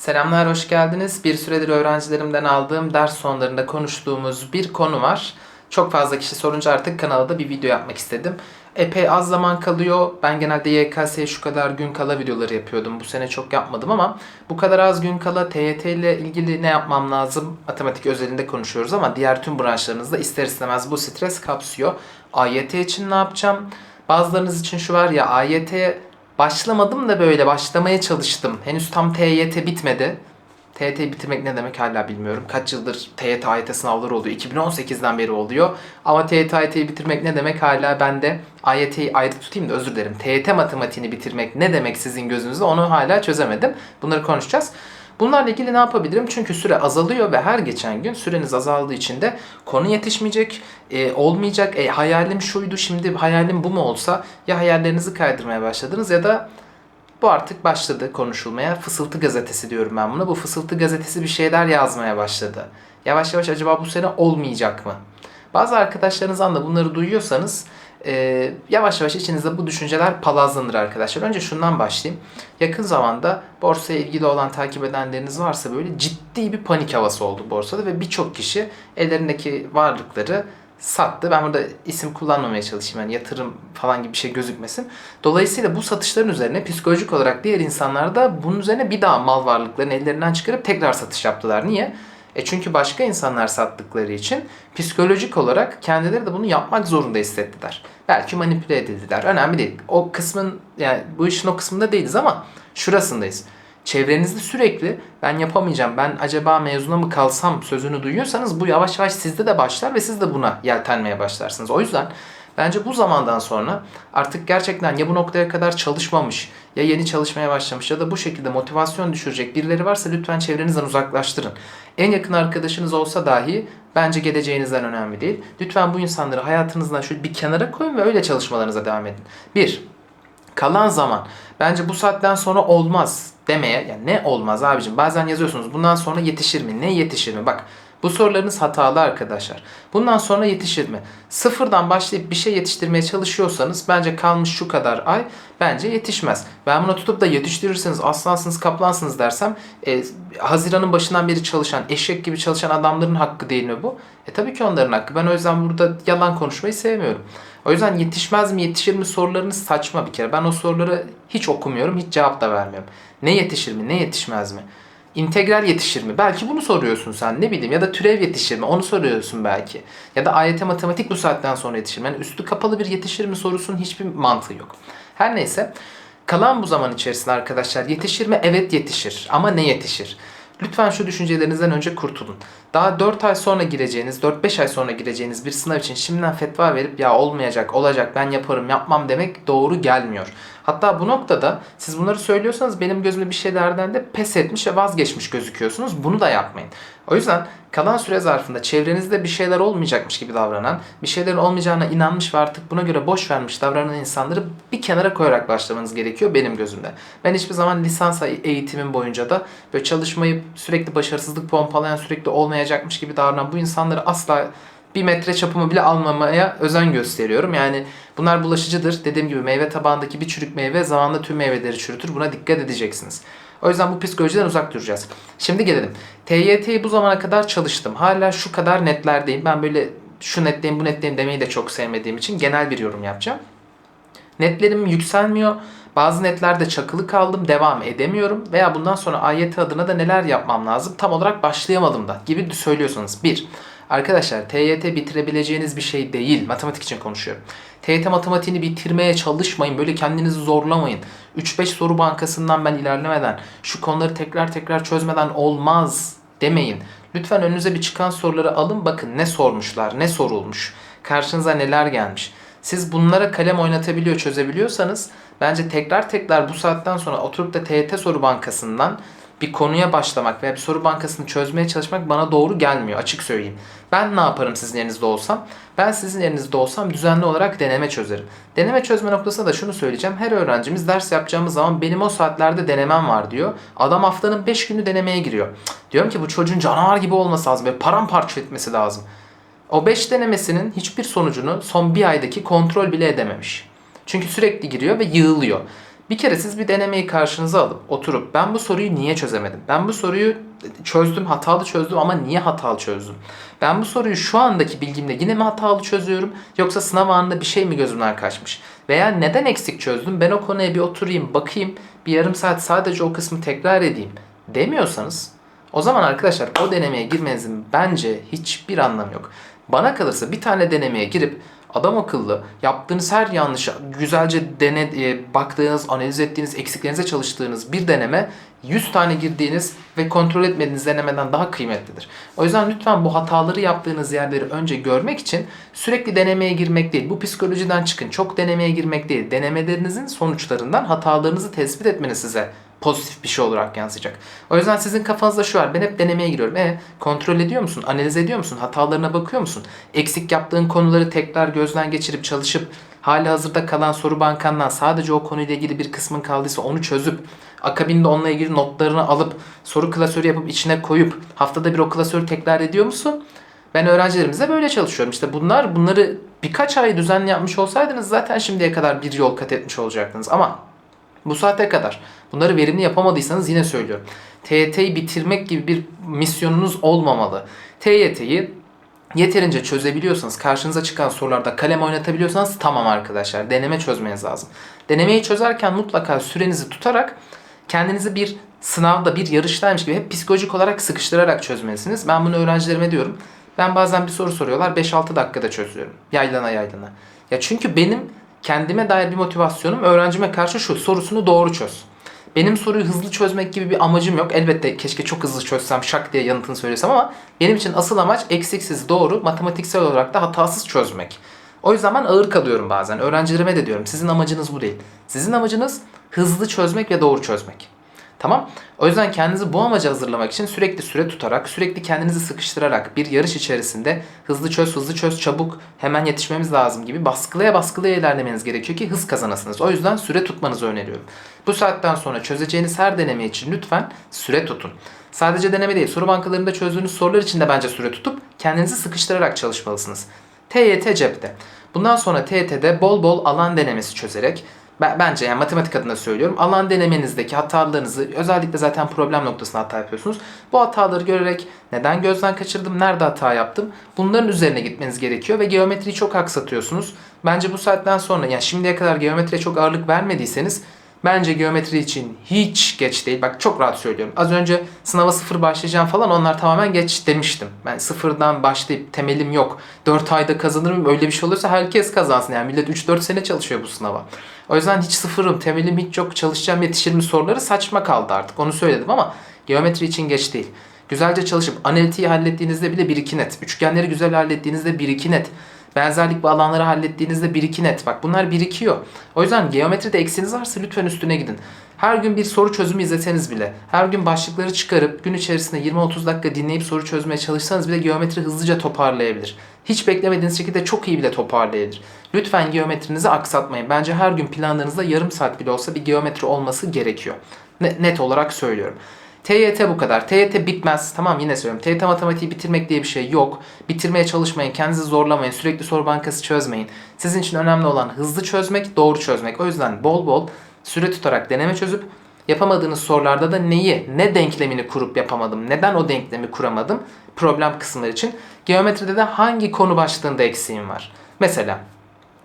Selamlar, hoş geldiniz. Bir süredir öğrencilerimden aldığım ders sonlarında konuştuğumuz bir konu var. Çok fazla kişi sorunca artık kanalda bir video yapmak istedim. Epey az zaman kalıyor. Ben genelde YKS'ye şu kadar gün kala videoları yapıyordum. Bu sene çok yapmadım ama bu kadar az gün kala TYT ile ilgili ne yapmam lazım? Matematik özelinde konuşuyoruz ama diğer tüm branşlarınızda ister istemez bu stres kapsıyor. AYT için ne yapacağım? Bazılarınız için şu var ya AYT'ye başlamadım da böyle başlamaya çalıştım. Henüz tam TYT bitmedi. TYT bitirmek ne demek hala bilmiyorum. Kaç yıldır TYT AYT sınavları oluyor. 2018'den beri oluyor. Ama TYT AYT'yi bitirmek ne demek hala ben de AYT'yi ayrı tutayım da özür dilerim. TYT matematiğini bitirmek ne demek sizin gözünüzde onu hala çözemedim. Bunları konuşacağız. Bunlarla ilgili ne yapabilirim? Çünkü süre azalıyor ve her geçen gün süreniz azaldığı için de konu yetişmeyecek, e, olmayacak. E, hayalim şuydu şimdi hayalim bu mu olsa ya hayallerinizi kaydırmaya başladınız ya da bu artık başladı konuşulmaya. Fısıltı gazetesi diyorum ben buna. Bu fısıltı gazetesi bir şeyler yazmaya başladı. Yavaş yavaş acaba bu sene olmayacak mı? Bazı arkadaşlarınızdan da bunları duyuyorsanız e, yavaş yavaş içinizde bu düşünceler palazlanır arkadaşlar. Önce şundan başlayayım. Yakın zamanda borsaya ilgili olan takip edenleriniz varsa böyle ciddi bir panik havası oldu borsada ve birçok kişi ellerindeki varlıkları sattı. Ben burada isim kullanmamaya çalışayım. Yani yatırım falan gibi bir şey gözükmesin. Dolayısıyla bu satışların üzerine psikolojik olarak diğer insanlar da bunun üzerine bir daha mal varlıklarını ellerinden çıkarıp tekrar satış yaptılar. Niye? E çünkü başka insanlar sattıkları için psikolojik olarak kendileri de bunu yapmak zorunda hissettiler. Belki manipüle edildiler. Önemli değil. O kısmın yani bu işin o kısmında değiliz ama şurasındayız. Çevrenizde sürekli ben yapamayacağım, ben acaba mezuna mı kalsam sözünü duyuyorsanız bu yavaş yavaş sizde de başlar ve siz de buna yeltenmeye başlarsınız. O yüzden bence bu zamandan sonra artık gerçekten ya bu noktaya kadar çalışmamış ya yeni çalışmaya başlamış ya da bu şekilde motivasyon düşürecek birileri varsa lütfen çevrenizden uzaklaştırın. En yakın arkadaşınız olsa dahi bence geleceğinizden önemli değil. Lütfen bu insanları hayatınızdan şöyle bir kenara koyun ve öyle çalışmalarınıza devam edin. Bir, kalan zaman bence bu saatten sonra olmaz demeye yani ne olmaz abicim bazen yazıyorsunuz bundan sonra yetişir mi ne yetişir mi bak bu sorularınız hatalı arkadaşlar. Bundan sonra yetişir mi? Sıfırdan başlayıp bir şey yetiştirmeye çalışıyorsanız bence kalmış şu kadar ay bence yetişmez. Ben bunu tutup da yetiştirirsiniz aslansınız kaplansınız dersem e, Haziran'ın başından beri çalışan eşek gibi çalışan adamların hakkı değil mi bu? E tabii ki onların hakkı. Ben o yüzden burada yalan konuşmayı sevmiyorum. O yüzden yetişmez mi yetişir mi sorularınız saçma bir kere. Ben o soruları hiç okumuyorum hiç cevap da vermiyorum. Ne yetişir mi ne yetişmez mi? İntegral yetişir mi? Belki bunu soruyorsun sen ne bileyim ya da türev yetişir mi? Onu soruyorsun belki. Ya da AYT matematik bu saatten sonra yetişir mi? Yani üstü kapalı bir yetişir mi sorusunun hiçbir mantığı yok. Her neyse kalan bu zaman içerisinde arkadaşlar yetişir mi? Evet yetişir. Ama ne yetişir? Lütfen şu düşüncelerinizden önce kurtulun. Daha 4 ay sonra gireceğiniz, 4-5 ay sonra gireceğiniz bir sınav için şimdiden fetva verip ya olmayacak, olacak, ben yaparım, yapmam demek doğru gelmiyor. Hatta bu noktada siz bunları söylüyorsanız benim gözümde bir şeylerden de pes etmiş ve vazgeçmiş gözüküyorsunuz. Bunu da yapmayın. O yüzden kalan süre zarfında çevrenizde bir şeyler olmayacakmış gibi davranan, bir şeylerin olmayacağına inanmış ve artık buna göre boş vermiş davranan insanları bir kenara koyarak başlamanız gerekiyor benim gözümde. Ben hiçbir zaman lisans eğitimim boyunca da böyle çalışmayıp sürekli başarısızlık pompalayan, sürekli olmayacakmış gibi davranan bu insanları asla bir metre çapımı bile almamaya özen gösteriyorum. Yani bunlar bulaşıcıdır. Dediğim gibi meyve tabağındaki bir çürük meyve zamanla tüm meyveleri çürütür. Buna dikkat edeceksiniz. O yüzden bu psikolojiden uzak duracağız. Şimdi gelelim. TYT'yi bu zamana kadar çalıştım. Hala şu kadar netlerdeyim. Ben böyle şu netteyim bu netteyim demeyi de çok sevmediğim için genel bir yorum yapacağım. Netlerim yükselmiyor. Bazı netlerde çakılı kaldım, devam edemiyorum veya bundan sonra AYT adına da neler yapmam lazım tam olarak başlayamadım da gibi söylüyorsanız. Bir, Arkadaşlar TYT bitirebileceğiniz bir şey değil. Matematik için konuşuyorum. TYT matematiğini bitirmeye çalışmayın. Böyle kendinizi zorlamayın. 3-5 soru bankasından ben ilerlemeden, şu konuları tekrar tekrar çözmeden olmaz demeyin. Lütfen önünüze bir çıkan soruları alın bakın ne sormuşlar, ne sorulmuş. Karşınıza neler gelmiş. Siz bunlara kalem oynatabiliyor, çözebiliyorsanız bence tekrar tekrar bu saatten sonra oturup da TYT soru bankasından bir konuya başlamak veya bir soru bankasını çözmeye çalışmak bana doğru gelmiyor açık söyleyeyim. Ben ne yaparım sizin yerinizde olsam? Ben sizin yerinizde olsam düzenli olarak deneme çözerim. Deneme çözme noktasında da şunu söyleyeceğim. Her öğrencimiz ders yapacağımız zaman benim o saatlerde denemem var diyor. Adam haftanın 5 günü denemeye giriyor. Diyorum ki bu çocuğun canavar gibi olması lazım. Böyle paramparça etmesi lazım. O 5 denemesinin hiçbir sonucunu son bir aydaki kontrol bile edememiş. Çünkü sürekli giriyor ve yığılıyor. Bir kere siz bir denemeyi karşınıza alıp oturup ben bu soruyu niye çözemedim? Ben bu soruyu çözdüm, hatalı çözdüm ama niye hatalı çözdüm? Ben bu soruyu şu andaki bilgimle yine mi hatalı çözüyorum yoksa sınav anında bir şey mi gözümden kaçmış? Veya neden eksik çözdüm? Ben o konuya bir oturayım, bakayım, bir yarım saat sadece o kısmı tekrar edeyim demiyorsanız o zaman arkadaşlar o denemeye girmenizin bence hiçbir anlamı yok. Bana kalırsa bir tane denemeye girip adam akıllı yaptığınız her yanlışı güzelce dene, e, baktığınız, analiz ettiğiniz, eksiklerinize çalıştığınız bir deneme 100 tane girdiğiniz ve kontrol etmediğiniz denemeden daha kıymetlidir. O yüzden lütfen bu hataları yaptığınız yerleri önce görmek için sürekli denemeye girmek değil. Bu psikolojiden çıkın. Çok denemeye girmek değil. Denemelerinizin sonuçlarından hatalarınızı tespit etmeniz size pozitif bir şey olarak yansıyacak. O yüzden sizin kafanızda şu var. Ben hep denemeye giriyorum. E kontrol ediyor musun? Analiz ediyor musun? Hatalarına bakıyor musun? Eksik yaptığın konuları tekrar gözden geçirip çalışıp hali hazırda kalan soru bankandan sadece o konuyla ilgili bir kısmın kaldıysa onu çözüp akabinde onunla ilgili notlarını alıp soru klasörü yapıp içine koyup haftada bir o klasörü tekrar ediyor musun? Ben öğrencilerimizle böyle çalışıyorum. İşte bunlar bunları birkaç ay düzenli yapmış olsaydınız zaten şimdiye kadar bir yol kat etmiş olacaktınız. Ama bu saate kadar bunları verimli yapamadıysanız yine söylüyorum. TYT'yi bitirmek gibi bir misyonunuz olmamalı. TYT'yi yeterince çözebiliyorsanız, karşınıza çıkan sorularda kalem oynatabiliyorsanız tamam arkadaşlar. Deneme çözmeniz lazım. Denemeyi çözerken mutlaka sürenizi tutarak kendinizi bir sınavda, bir yarıştaymış gibi hep psikolojik olarak sıkıştırarak çözmelisiniz. Ben bunu öğrencilerime diyorum. Ben bazen bir soru soruyorlar 5-6 dakikada çözüyorum. Yaylana yaylana. Ya çünkü benim kendime dair bir motivasyonum öğrencime karşı şu sorusunu doğru çöz. Benim soruyu hızlı çözmek gibi bir amacım yok. Elbette keşke çok hızlı çözsem şak diye yanıtını söylesem ama benim için asıl amaç eksiksiz doğru matematiksel olarak da hatasız çözmek. O yüzden ben ağır kalıyorum bazen. Öğrencilerime de diyorum sizin amacınız bu değil. Sizin amacınız hızlı çözmek ve doğru çözmek. Tamam? O yüzden kendinizi bu amaca hazırlamak için sürekli süre tutarak, sürekli kendinizi sıkıştırarak bir yarış içerisinde hızlı çöz, hızlı çöz, çabuk, hemen yetişmemiz lazım gibi baskılaya baskılaya ilerlemeniz gerekiyor ki hız kazanasınız. O yüzden süre tutmanızı öneriyorum. Bu saatten sonra çözeceğiniz her deneme için lütfen süre tutun. Sadece deneme değil, soru bankalarında çözdüğünüz sorular için de bence süre tutup kendinizi sıkıştırarak çalışmalısınız. TYT cepte. Bundan sonra TYT'de bol bol alan denemesi çözerek bence yani matematik adına söylüyorum. Alan denemenizdeki hatalarınızı özellikle zaten problem noktasında hata yapıyorsunuz. Bu hataları görerek neden gözden kaçırdım, nerede hata yaptım bunların üzerine gitmeniz gerekiyor ve geometriyi çok aksatıyorsunuz. Bence bu saatten sonra yani şimdiye kadar geometriye çok ağırlık vermediyseniz Bence geometri için hiç geç değil. Bak çok rahat söylüyorum. Az önce sınava sıfır başlayacağım falan onlar tamamen geç demiştim. Ben sıfırdan başlayıp temelim yok. 4 ayda kazanırım öyle bir şey olursa herkes kazansın. Yani millet 3-4 sene çalışıyor bu sınava. O yüzden hiç sıfırım, temelim hiç yok, çalışacağım yetişirim soruları saçma kaldı artık. Onu söyledim ama geometri için geç değil. Güzelce çalışıp analitiği hallettiğinizde bile 1-2 net. Üçgenleri güzel hallettiğinizde 1-2 net. Benzerlik alanları hallettiğinizde 1-2 net. Bak bunlar birikiyor. O yüzden geometride eksiniz varsa lütfen üstüne gidin. Her gün bir soru çözümü izleseniz bile, her gün başlıkları çıkarıp gün içerisinde 20-30 dakika dinleyip soru çözmeye çalışsanız bile geometri hızlıca toparlayabilir. Hiç beklemediğiniz şekilde çok iyi bile toparlayabilir. Lütfen geometrinizi aksatmayın. Bence her gün planlarınızda yarım saat bile olsa bir geometri olması gerekiyor. Net olarak söylüyorum. TYT bu kadar. TYT bitmez. Tamam yine söylüyorum. TYT matematiği bitirmek diye bir şey yok. Bitirmeye çalışmayın. Kendinizi zorlamayın. Sürekli soru bankası çözmeyin. Sizin için önemli olan hızlı çözmek, doğru çözmek. O yüzden bol bol süre tutarak deneme çözüp yapamadığınız sorularda da neyi, ne denklemini kurup yapamadım, neden o denklemi kuramadım problem kısımları için. Geometride de hangi konu başlığında eksiğim var. Mesela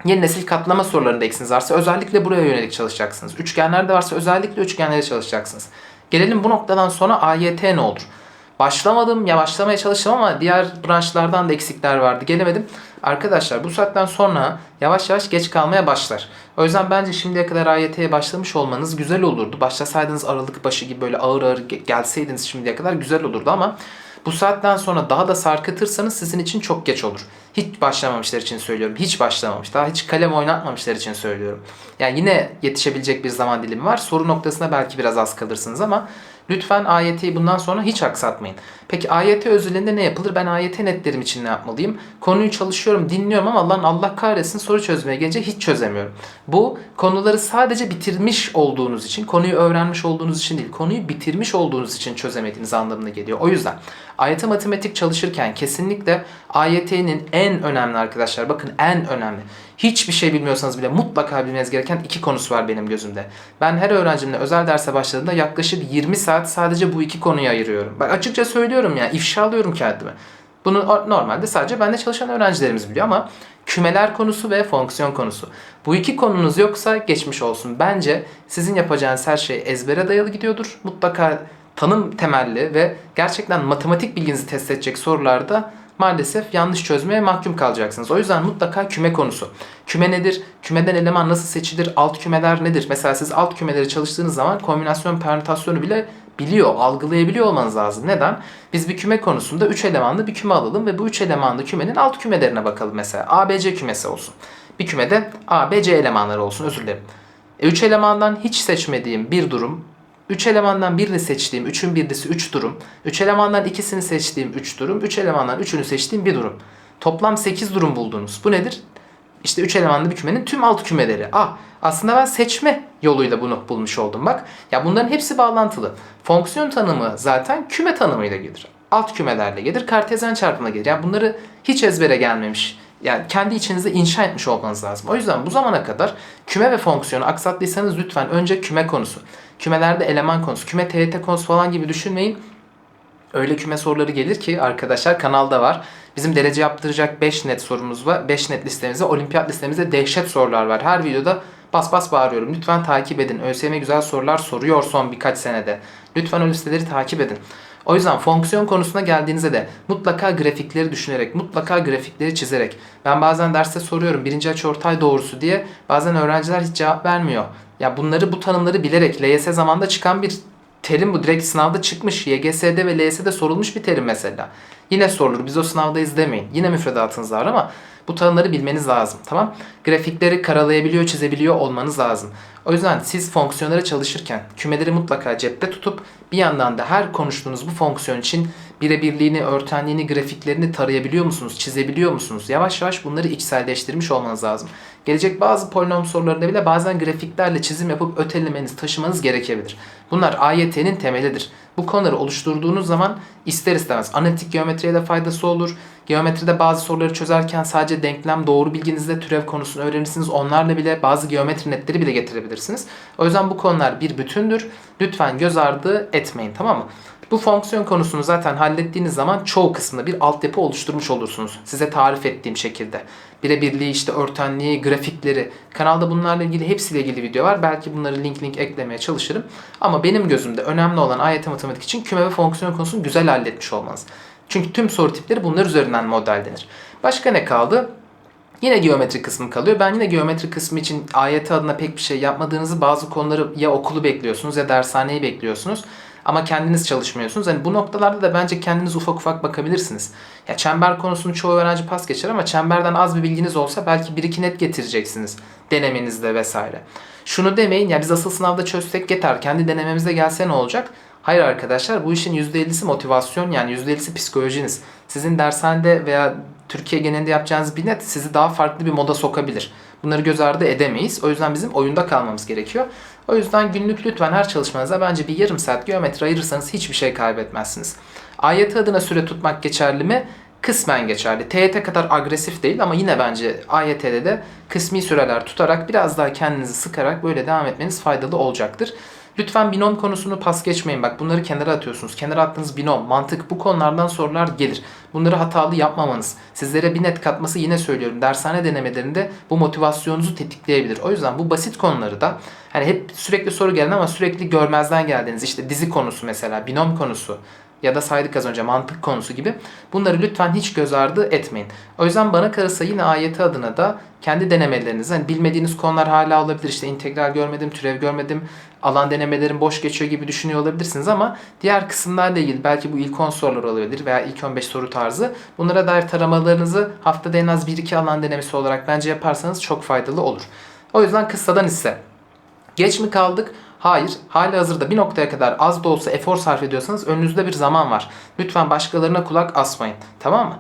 Yeni nesil katlama sorularında eksiniz varsa özellikle buraya yönelik çalışacaksınız. Üçgenlerde varsa özellikle üçgenlere çalışacaksınız. Gelelim bu noktadan sonra AYT ne olur? Başlamadım, yavaşlamaya çalıştım ama diğer branşlardan da eksikler vardı. Gelemedim. Arkadaşlar bu saatten sonra yavaş yavaş geç kalmaya başlar. O yüzden bence şimdiye kadar AYT'ye başlamış olmanız güzel olurdu. Başlasaydınız Aralık başı gibi böyle ağır ağır gelseydiniz şimdiye kadar güzel olurdu ama bu saatten sonra daha da sarkıtırsanız sizin için çok geç olur. Hiç başlamamışlar için söylüyorum. Hiç başlamamış. Daha hiç kalem oynatmamışlar için söylüyorum. Yani yine yetişebilecek bir zaman dilimi var. Soru noktasına belki biraz az kalırsınız ama lütfen AYT'yi bundan sonra hiç aksatmayın. Peki AYT özelinde ne yapılır? Ben AYT netlerim için ne yapmalıyım? Konuyu çalışıyorum, dinliyorum ama lan Allah kahretsin soru çözmeye gelince hiç çözemiyorum. Bu konuları sadece bitirmiş olduğunuz için, konuyu öğrenmiş olduğunuz için değil, konuyu bitirmiş olduğunuz için çözemediğiniz anlamına geliyor. O yüzden AYT matematik çalışırken kesinlikle AYT'nin en önemli arkadaşlar bakın en önemli hiçbir şey bilmiyorsanız bile mutlaka bilmeniz gereken iki konusu var benim gözümde. Ben her öğrencimle özel derse başladığında yaklaşık 20 saat sadece bu iki konuya ayırıyorum. Bak açıkça söylüyorum ya, ifşa alıyorum kendime. Bunu normalde sadece bende çalışan öğrencilerimiz biliyor ama kümeler konusu ve fonksiyon konusu. Bu iki konunuz yoksa geçmiş olsun. Bence sizin yapacağınız her şey ezbere dayalı gidiyordur. Mutlaka tanım temelli ve gerçekten matematik bilginizi test edecek sorularda maalesef yanlış çözmeye mahkum kalacaksınız. O yüzden mutlaka küme konusu. Küme nedir? Kümeden eleman nasıl seçilir? Alt kümeler nedir? Mesela siz alt kümeleri çalıştığınız zaman kombinasyon permütasyonu bile biliyor, algılayabiliyor olmanız lazım. Neden? Biz bir küme konusunda 3 elemanlı bir küme alalım ve bu 3 elemanlı kümenin alt kümelerine bakalım mesela. A, B, C kümesi olsun. Bir kümede A, B, C elemanları olsun özür dilerim. 3 e, elemandan hiç seçmediğim bir durum 3 elemandan birini seçtiğim 3'ün birlisi 3 durum. 3 elemandan ikisini seçtiğim 3 durum. 3 elemandan 3'ünü seçtiğim bir durum. Toplam 8 durum buldunuz. Bu nedir? İşte 3 elemanlı bir kümenin tüm alt kümeleri. Ah aslında ben seçme yoluyla bunu bulmuş oldum bak. Ya bunların hepsi bağlantılı. Fonksiyon tanımı zaten küme tanımıyla gelir. Alt kümelerle gelir, kartezyen çarpımla gelir. Yani bunları hiç ezbere gelmemiş. Yani kendi içinizde inşa etmiş olmanız lazım. O yüzden bu zamana kadar küme ve fonksiyonu aksattıysanız lütfen önce küme konusu. Kümelerde eleman konusu, küme TYT konusu falan gibi düşünmeyin. Öyle küme soruları gelir ki arkadaşlar kanalda var. Bizim derece yaptıracak 5 net sorumuz var. 5 net listemizde, olimpiyat listemizde dehşet sorular var. Her videoda bas bas bağırıyorum. Lütfen takip edin. ÖSYM güzel sorular soruyor son birkaç senede. Lütfen o listeleri takip edin. O yüzden fonksiyon konusuna geldiğinizde de mutlaka grafikleri düşünerek, mutlaka grafikleri çizerek. Ben bazen derste soruyorum birinci açıortay doğrusu diye. Bazen öğrenciler hiç cevap vermiyor. Ya bunları bu tanımları bilerek LYS zamanında çıkan bir terim bu. Direkt sınavda çıkmış. YGS'de ve LYS'de sorulmuş bir terim mesela. Yine sorulur. Biz o sınavdayız demeyin. Yine müfredatınız var ama bu tanımları bilmeniz lazım. Tamam? Grafikleri karalayabiliyor, çizebiliyor olmanız lazım. O yüzden siz fonksiyonları çalışırken kümeleri mutlaka cepte tutup bir yandan da her konuştuğunuz bu fonksiyon için birebirliğini, örtenliğini, grafiklerini tarayabiliyor musunuz, çizebiliyor musunuz? Yavaş yavaş bunları içselleştirmiş olmanız lazım. Gelecek bazı polinom sorularında bile bazen grafiklerle çizim yapıp ötelemeniz, taşımanız gerekebilir. Bunlar AYT'nin temelidir. Bu konuları oluşturduğunuz zaman ister istemez analitik geometriye de faydası olur. Geometride bazı soruları çözerken sadece denklem doğru bilginizle türev konusunu öğrenirsiniz. Onlarla bile bazı geometri netleri bile getirebilirsiniz. O yüzden bu konular bir bütündür. Lütfen göz ardı etmeyin tamam mı? Bu fonksiyon konusunu zaten hallettiğiniz zaman çoğu kısmında bir altyapı oluşturmuş olursunuz. Size tarif ettiğim şekilde. Birebirliği, işte örtenliği, grafikleri. Kanalda bunlarla ilgili hepsiyle ilgili video var. Belki bunları link link eklemeye çalışırım. Ama benim gözümde önemli olan AYT matematik için küme ve fonksiyon konusunu güzel halletmiş olmanız. Çünkü tüm soru tipleri bunlar üzerinden modellenir. Başka ne kaldı? Yine geometri kısmı kalıyor. Ben yine geometri kısmı için AYT adına pek bir şey yapmadığınızı bazı konuları ya okulu bekliyorsunuz ya dershaneyi bekliyorsunuz. Ama kendiniz çalışmıyorsunuz. Yani bu noktalarda da bence kendiniz ufak ufak bakabilirsiniz. Ya çember konusunu çoğu öğrenci pas geçer ama çemberden az bir bilginiz olsa belki bir iki net getireceksiniz denemenizde vesaire. Şunu demeyin ya biz asıl sınavda çözsek yeter. Kendi denememizde gelse ne olacak? Hayır arkadaşlar bu işin %50'si motivasyon yani %50'si psikolojiniz. Sizin dershanede veya Türkiye genelinde yapacağınız bir net sizi daha farklı bir moda sokabilir. Bunları göz ardı edemeyiz. O yüzden bizim oyunda kalmamız gerekiyor. O yüzden günlük lütfen her çalışmanıza bence bir yarım saat geometri ayırırsanız hiçbir şey kaybetmezsiniz. AYT adına süre tutmak geçerli mi? Kısmen geçerli. TYT kadar agresif değil ama yine bence AYT'de de kısmi süreler tutarak biraz daha kendinizi sıkarak böyle devam etmeniz faydalı olacaktır. Lütfen binom konusunu pas geçmeyin. Bak bunları kenara atıyorsunuz. Kenara attığınız binom, mantık bu konulardan sorular gelir. Bunları hatalı yapmamanız. Sizlere bir net katması yine söylüyorum. Dershane denemelerinde bu motivasyonunuzu tetikleyebilir. O yüzden bu basit konuları da hani hep sürekli soru gelen ama sürekli görmezden geldiğiniz işte dizi konusu mesela, binom konusu, ya da saydık az önce mantık konusu gibi. Bunları lütfen hiç göz ardı etmeyin. O yüzden bana kalırsa yine ayeti adına da kendi denemeleriniz, hani bilmediğiniz konular hala olabilir. İşte integral görmedim, türev görmedim, alan denemelerim boş geçiyor gibi düşünüyor olabilirsiniz ama diğer kısımlarla ilgili belki bu ilk 10 sorular olabilir veya ilk 15 soru tarzı. Bunlara dair taramalarınızı haftada en az 1-2 alan denemesi olarak bence yaparsanız çok faydalı olur. O yüzden kıssadan ise geç mi kaldık? Hayır, hali hazırda bir noktaya kadar az da olsa efor sarf ediyorsanız önünüzde bir zaman var. Lütfen başkalarına kulak asmayın. Tamam mı?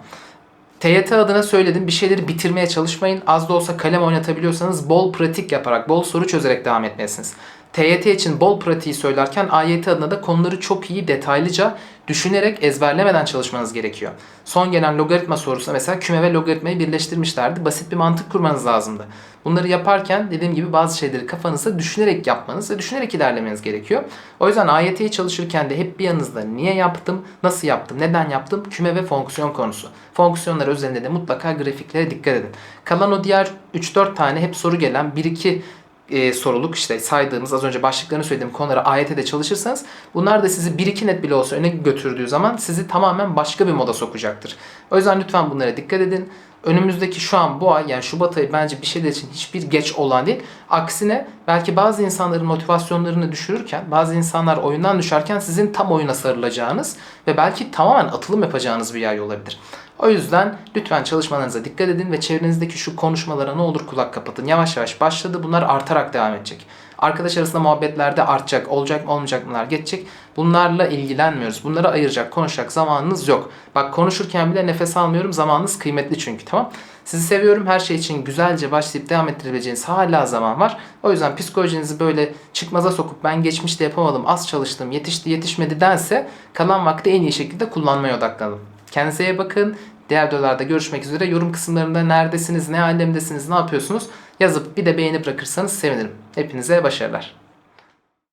TYT adına söyledim bir şeyleri bitirmeye çalışmayın. Az da olsa kalem oynatabiliyorsanız bol pratik yaparak, bol soru çözerek devam etmelisiniz. TYT için bol pratiği söylerken AYT adına da konuları çok iyi detaylıca düşünerek ezberlemeden çalışmanız gerekiyor. Son gelen logaritma sorusunda mesela küme ve logaritmayı birleştirmişlerdi. Basit bir mantık kurmanız lazımdı. Bunları yaparken dediğim gibi bazı şeyleri kafanızda düşünerek yapmanız ve düşünerek ilerlemeniz gerekiyor. O yüzden AYT'yi çalışırken de hep bir yanınızda niye yaptım, nasıl yaptım, neden yaptım, küme ve fonksiyon konusu. Fonksiyonlar üzerinde de mutlaka grafiklere dikkat edin. Kalan o diğer 3-4 tane hep soru gelen 1-2 e, soruluk işte saydığımız az önce başlıklarını söylediğim konulara AYT'de çalışırsanız bunlar da sizi 1-2 net bile olsa öne götürdüğü zaman sizi tamamen başka bir moda sokacaktır. O yüzden lütfen bunlara dikkat edin. Önümüzdeki şu an bu ay yani Şubat ayı bence bir şeyler için hiçbir geç olan değil. Aksine belki bazı insanların motivasyonlarını düşürürken, bazı insanlar oyundan düşerken sizin tam oyuna sarılacağınız ve belki tamamen atılım yapacağınız bir ay olabilir. O yüzden lütfen çalışmalarınıza dikkat edin ve çevrenizdeki şu konuşmalara ne olur kulak kapatın. Yavaş yavaş başladı. Bunlar artarak devam edecek. Arkadaş arasında muhabbetlerde artacak, olacak olmayacak mılar geçecek. Bunlarla ilgilenmiyoruz. Bunları ayıracak, konuşacak zamanınız yok. Bak konuşurken bile nefes almıyorum. Zamanınız kıymetli çünkü tamam. Sizi seviyorum. Her şey için güzelce başlayıp devam ettirebileceğiniz hala zaman var. O yüzden psikolojinizi böyle çıkmaza sokup ben geçmişte yapamadım, az çalıştım, yetişti yetişmedi dense kalan vakti en iyi şekilde kullanmaya odaklanın. Kendinize bakın. Diğer videolarda görüşmek üzere. Yorum kısımlarında neredesiniz, ne alemdesiniz, ne yapıyorsunuz yazıp bir de beğeni bırakırsanız sevinirim. Hepinize başarılar.